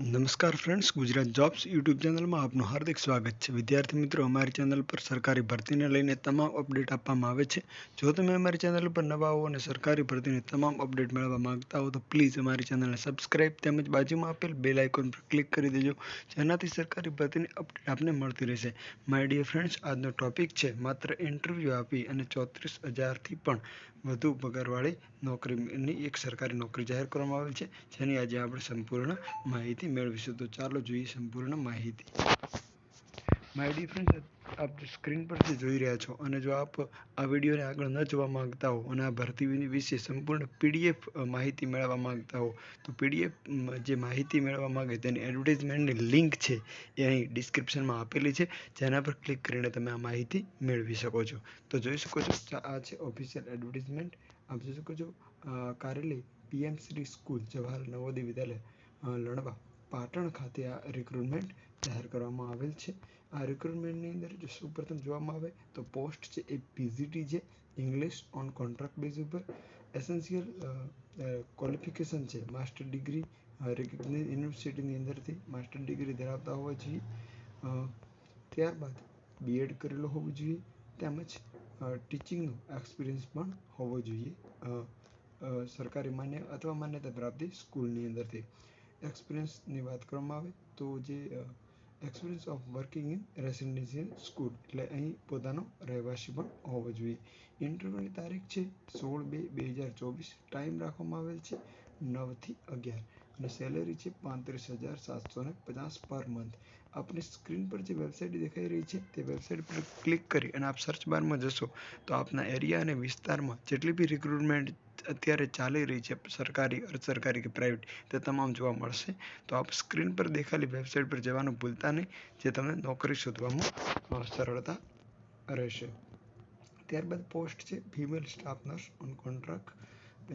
નમસ્કાર friends Gujarat jobs YouTube ચેનલમાં આપનું હાર્દિક સ્વાગત છે. વિદ્યાર્થી મિત્રો, અમારી ચેનલ પર સરકારી ભરતીને લઈને તમામ અપડેટ આપવામાં આવે છે. જો તમે અમારી ચેનલ પર નવા હો અને સરકારી ભરતીની તમામ અપડેટ મેળવવા માંગતા હો તો પ્લીઝ અમારી ચેનલને સબસ્ક્રાઇબ તેમજ બાજુમાં આપેલ બેલ આઇકોન પર ક્લિક કરી દેજો, જેનાથી સરકારી ભરતીની અપડેટ આપને મળતી રહેશે. માય ડિયર ફ્રેન્ડ્સ આજનો ટોપિક છે, માત્ર ઇન્ટરવ્યૂ આપી અને ચોત્રીસ હજારથી પણ વધુ પગારવાળી નોકરીની એક સરકારી નોકરી જાહેર કરવામાં આવેલ છે. જેની આજે આપણે સંપૂર્ણ માહિતી મેળવીશું તો ચાલો જોઈએ સંપૂર્ણ માહિતી. માય ફ્રેન્ડ્સ આપ સ્ક્રીન પર જે જોઈ રહ્યા છો અને જો આપ આ વિડીયોને આગળ ન જોવા માંગતા હો અને આ ભરતી વિશે સંપૂર્ણ પીડીએફ માહિતી મેળવવા માંગતા હો, તો પીડીએફ જે માહિતી મેળવવા માંગે તેની એડવર્ટાઇઝમેન્ટની લિંક છે એ અહીં ડિસ્ક્રિપ્શનમાં આપેલી છે, જેના પર ક્લિક કરીને તમે આ માહિતી મેળવી શકો છો. તો જોઈ શકો છો આ છે ઓફિશિયલ એડવર્ટાઇઝમેન્ટ આપ જોઈ શકો છો કાર્યાલય પીએમ શ્રી સ્કૂલ, જવાહર નવોદય વિદ્યાલય લણવા પાટણ ખાતે આ રિક્રુટમેન્ટ જાહેર કરવામાં આવેલ છે. આ રિક્રુટમેન્ટની અંદર જો સૌપ્રથમ જોવામાં આવે તો પોસ્ટ છે એ પીજીટી છે. ઇંગ્લિશ ઓન કોન્ટ્રાક્ટ બેઝ ઉપર. એસેન્શિયલ ક્વોલિફિકેશન છે. માસ્ટર ડિગ્રી યુનિવર્સિટીની અંદરથી માસ્ટર ડિગ્રી ધરાવતા હોવા જોઈએ. ત્યારબાદ બીએડ કરેલો હોવો જોઈએ. તેમજ ટીચિંગનો એક્સપિરિયન્સ પણ હોવો જોઈએ. સરકારી માન્ય અથવા માન્યતા પ્રાપ્તિ સ્કૂલની અંદરથી. એક્સપિરિયન્સની વાત કરવામાં આવે તો જે experience of working in residential school એટલે અહીં પોતાનો રહેવાસી પણ હોવો જોઈએ. ઇન્ટરવ્યૂની તારીખ છે સોળ બે બે હજાર ચોવીસ. ટાઈમ રાખવામાં આવેલ છે નવથી અગિયાર. અને સેલેરી છે પાંત્રીસ હજાર સાતસો ને પચાસ પર મંથ આપની સ્ક્રીન પર જે વેબસાઇટ દેખાઈ રહી છે, તે વેબસાઇટ પર ક્લિક કરી અને આપ સર્ચ બારમાં જશો, તો આપના એરિયા અને વિસ્તારમાં જેટલી બી રિક્રુટમેન્ટ અત્યારે ચાલી રહી છે, સરકારી, અર્ધ સરકારી કે પ્રાઇવેટ તે તમામ જોવા મળશે. તો આપ સ્ક્રીન પર દેખાયેલી વેબસાઇટ પર જવાનું ભૂલતા નહીં, જે તમને નોકરી શોધવામાં સરળતા રહેશે. ત્યારબાદ પોસ્ટ છે female staff nurse on contract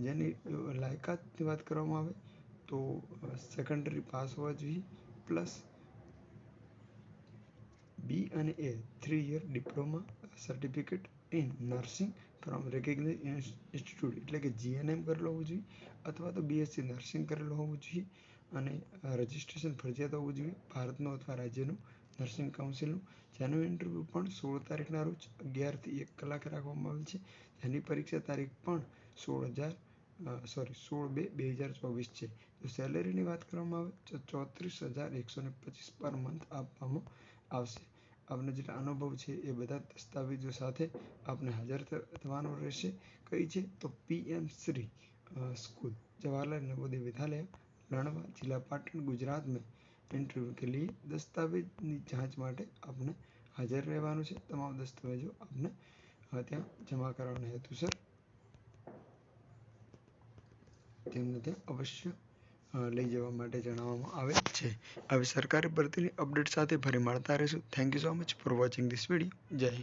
જેની લાયકાતની વાત કરવામાં આવે તો સેકન્ડરી પાસ હોવા જોઈએ પ્લસ બી અને એ three year diploma certificate in nursing from recognise institute એટલે કે જીએનએમ કરેલો હોવું જોઈએ, અથવા તો બીએસસી નર્સિંગ કરેલો હોવું જોઈએ, અને રજિસ્ટ્રેશન ફરજિયાત હોવું જોઈએ, ભારતનું અથવા રાજ્યનું નર્સિંગ કાઉન્સિલનું જેનું ઇન્ટરવ્યૂ પણ સોળ તારીખના રોજ અગિયારથી એક કલાકે રાખવામાં આવેલ છે. જેની પરીક્ષા તારીખ પણ સોળ હજાર સોરી સોળ બે બે હજાર ચોવીસ છે જો સેલેરીની વાત કરવામાં આવે તો ચોત્રીસ હજાર એકસો ને પચીસ પર મંથ આપવામાં આવશે આપને જેટલા અનુભવ છે એ બધા દસ્તાવેજો સાથે આપને હાજર થવાનું રહેશે કઈ છે તો પીએમ શ્રી स्कूल जवाहरलाल नवोदय विद्यालय लणवा जिला पाटण गुजरात में इंटरव्यू के लिए દસ્તાવેજની જાંચ માટે આપને હાજર રહેવાનું છે તમામ દસ્તાવેજો આપને ત્યાં જમા કરવાના હેતુસર તેમને ત્યાં અવશ્ય લઈ જવા માટે જણાવવામાં આવે છે. આવી સરકારી ભરતીની અપડેટ સાથે ફરી મળતા રહીશું. Thank you so much for watching this video Jai Hind.